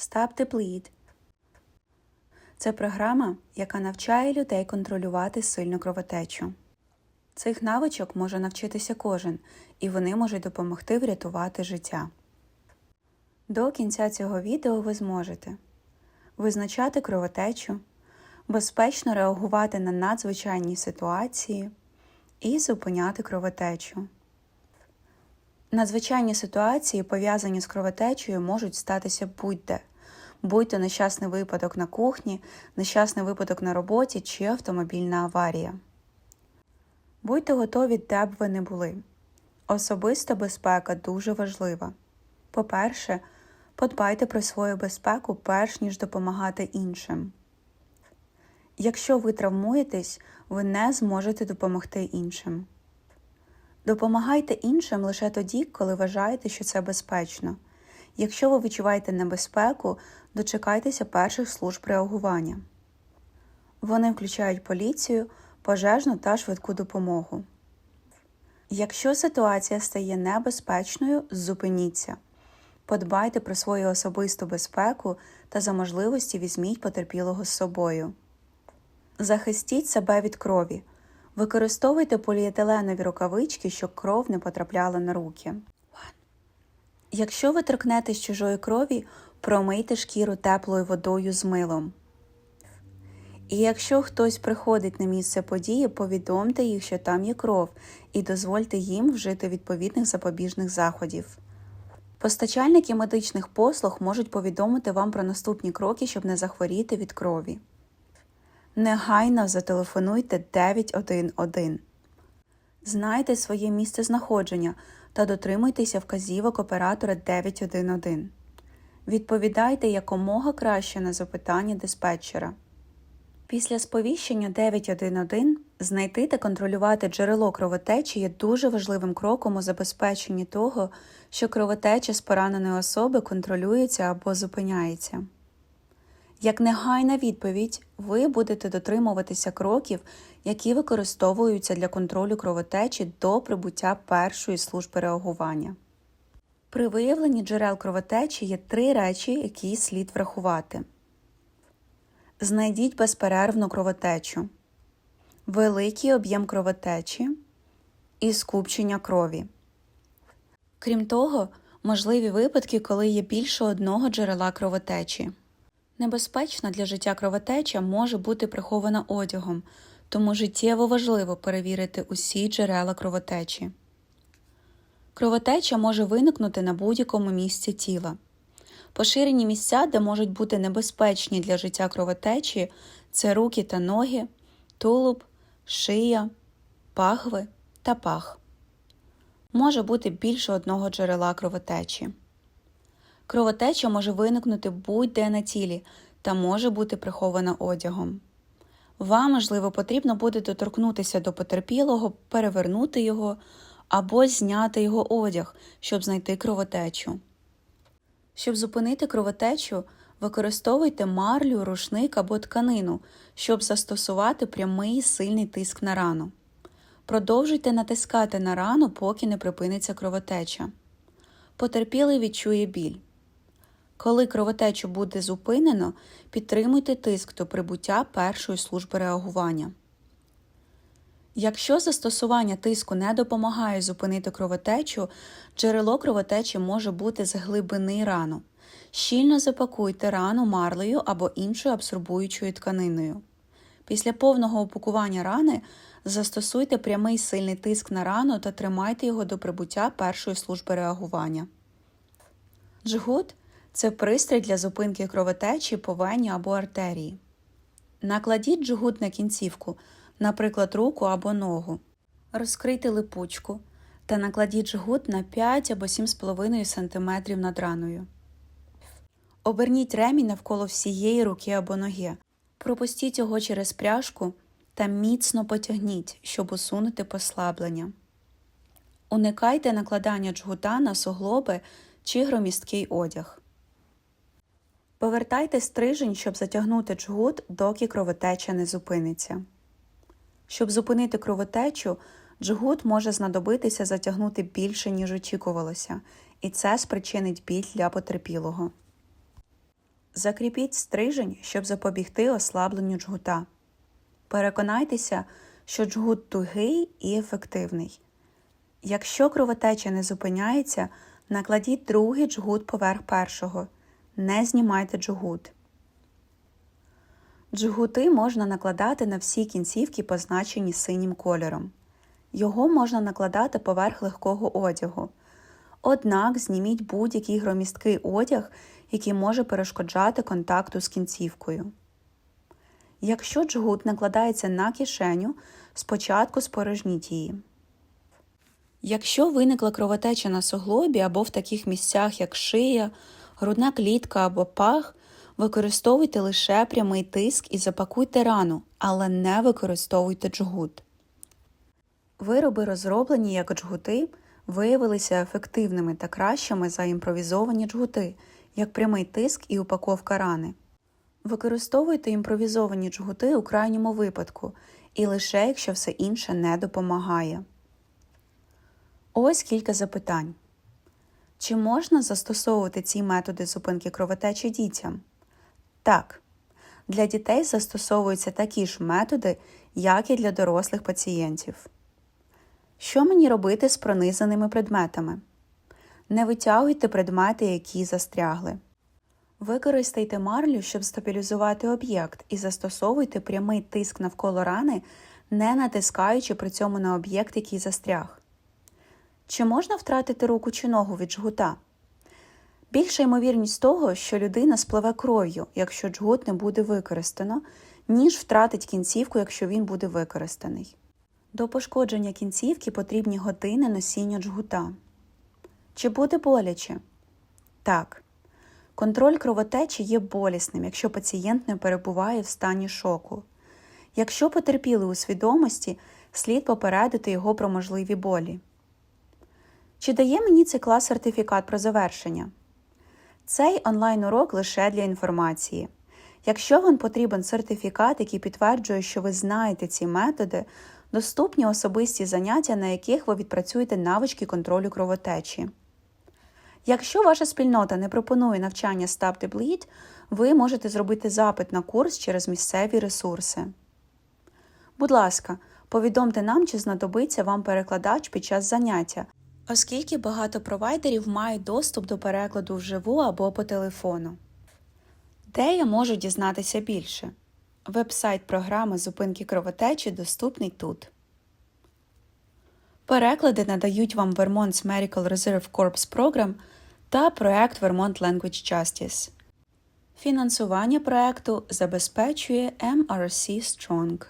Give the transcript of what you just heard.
Stop the Bleed. Це програма, яка навчає людей контролювати сильну кровотечу. Цих навичок може навчитися кожен, і вони можуть допомогти врятувати життя. До кінця цього відео ви зможете визначати кровотечу, безпечно реагувати на надзвичайні ситуації і зупиняти кровотечу. Надзвичайні ситуації, пов'язані з кровотечею, можуть статися будь-де, будь-то нещасний випадок на кухні, нещасний випадок на роботі чи автомобільна аварія. Будьте готові, де б ви не були. Особиста безпека дуже важлива. По-перше, подбайте про свою безпеку перш ніж допомагати іншим. Якщо ви травмуєтесь, ви не зможете допомогти іншим. Допомагайте іншим лише тоді, коли вважаєте, що це безпечно. Якщо ви відчуваєте небезпеку, дочекайтеся перших служб реагування. Вони включають поліцію, пожежну та швидку допомогу. Якщо ситуація стає небезпечною, зупиніться. Подбайте про свою особисту безпеку та за можливості візьміть потерпілого з собою. Захистіть себе від крові. Використовуйте поліетиленові рукавички, щоб кров не потрапляла на руки. Якщо ви торкнетесь чужої крові, промийте шкіру теплою водою з милом. І якщо хтось приходить на місце події, повідомте їх, що там є кров, і дозвольте їм вжити відповідних запобіжних заходів. Постачальники медичних послуг можуть повідомити вам про наступні кроки, щоб не захворіти від крові. Негайно зателефонуйте 911. Знайте своє місце знаходження та дотримуйтеся вказівок оператора 911. Відповідайте якомога краще на запитання диспетчера. Після сповіщення 911 знайти та контролювати джерело кровотечі є дуже важливим кроком у забезпеченні того, що кровотеча з пораненої особи контролюється або зупиняється. Як негайна відповідь, ви будете дотримуватися кроків, які використовуються для контролю кровотечі до прибуття першої служби реагування. При виявленні джерел кровотечі є три речі, які слід врахувати. Знайдіть безперервну кровотечу, великий об'єм кровотечі і скупчення крові. Крім того, можливі випадки, коли є більше одного джерела кровотечі. Небезпечна для життя кровотеча може бути прихована одягом, тому життєво важливо перевірити усі джерела кровотечі. Кровотеча може виникнути на будь-якому місці тіла. Поширені місця, де можуть бути небезпечні для життя кровотечі, це руки та ноги, тулуб, шия, пахви та пах. Може бути більше одного джерела кровотечі. Кровотеча може виникнути будь-де на тілі та може бути прихована одягом. Вам, можливо, потрібно буде доторкнутися до потерпілого, перевернути його або зняти його одяг, щоб знайти кровотечу. Щоб зупинити кровотечу, використовуйте марлю, рушник або тканину, щоб застосувати прямий сильний тиск на рану. Продовжуйте натискати на рану, поки не припиниться кровотеча. Потерпілий відчує біль. Коли кровотечу буде зупинено, підтримуйте тиск до прибуття першої служби реагування. Якщо застосування тиску не допомагає зупинити кровотечу, джерело кровотечі може бути з глибини рану. Щільно запакуйте рану марлею або іншою абсорбуючою тканиною. Після повного упакування рани застосуйте прямий сильний тиск на рану та тримайте його до прибуття першої служби реагування. Джгут це пристрій для зупинки кровотечі по вені або артерії. Накладіть джгут на кінцівку, наприклад, руку або ногу. Розкрийте липучку та накладіть жгут на 5 або 7,5 см над раною. Оберніть ремінь навколо всієї руки або ноги. Пропустіть його через пряжку та міцно потягніть, щоб усунути послаблення. Уникайте накладання джгута на суглоби чи громісткий одяг. Повертайте стрижень, щоб затягнути джгут, доки кровотеча не зупиниться. Щоб зупинити кровотечу, джгут може знадобитися затягнути більше, ніж очікувалося, і це спричинить біль для потерпілого. Закріпіть стрижень, щоб запобігти ослабленню джгута. Переконайтеся, що джгут тугий і ефективний. Якщо кровотеча не зупиняється, накладіть другий джгут поверх першого. Не знімайте джгут. Джгути можна накладати на всі кінцівки, позначені синім кольором. Його можна накладати поверх легкого одягу. Однак зніміть будь-який громісткий одяг, який може перешкоджати контакту з кінцівкою. Якщо джгут накладається на кишеню, спочатку спорожніть її. Якщо виникла кровотеча на суглобі або в таких місцях, як шия, грудна клітка або пах, використовуйте лише прямий тиск і запакуйте рану, але не використовуйте джгут. Вироби, розроблені як джгути, виявилися ефективними та кращими за імпровізовані джгути, як прямий тиск і упаковка рани. Використовуйте імпровізовані джгути у крайньому випадку і лише якщо все інше не допомагає. Ось кілька запитань. Чи можна застосовувати ці методи зупинки кровотечі дітям? Так. Для дітей застосовуються такі ж методи, як і для дорослих пацієнтів. Що мені робити з пронизаними предметами? Не витягуйте предмети, які застрягли. Використайте марлю, щоб стабілізувати об'єкт, і застосовуйте прямий тиск навколо рани, не натискаючи при цьому на об'єкт, який застряг. Чи можна втратити руку чи ногу від жгута? Більша ймовірність того, що людина спливе кров'ю, якщо джгут не буде використано, ніж втратить кінцівку, якщо він буде використаний. До пошкодження кінцівки потрібні години носіння джгута. Чи буде боляче? Так. Контроль кровотечі є болісним, якщо пацієнт не перебуває в стані шоку. Якщо потерпіли у свідомості, слід попередити його про можливі болі. Чи дає мені цей клас сертифікат про завершення? Цей онлайн-урок лише для інформації. Якщо вам потрібен сертифікат, який підтверджує, що ви знаєте ці методи, доступні особисті заняття, на яких ви відпрацюєте навички контролю кровотечі. Якщо ваша спільнота не пропонує навчання Stop the Bleed, ви можете зробити запит на курс через місцеві ресурси. Будь ласка, повідомте нам, чи знадобиться вам перекладач під час заняття, оскільки багато провайдерів мають доступ до перекладу вживу або по телефону. Де я можу дізнатися більше? Вебсайт програми зупинки кровотечі доступний тут. Переклади надають вам Vermont's Medical Reserve Corps Program та проект Vermont Language Justice. Фінансування проекту забезпечує MRC Strong.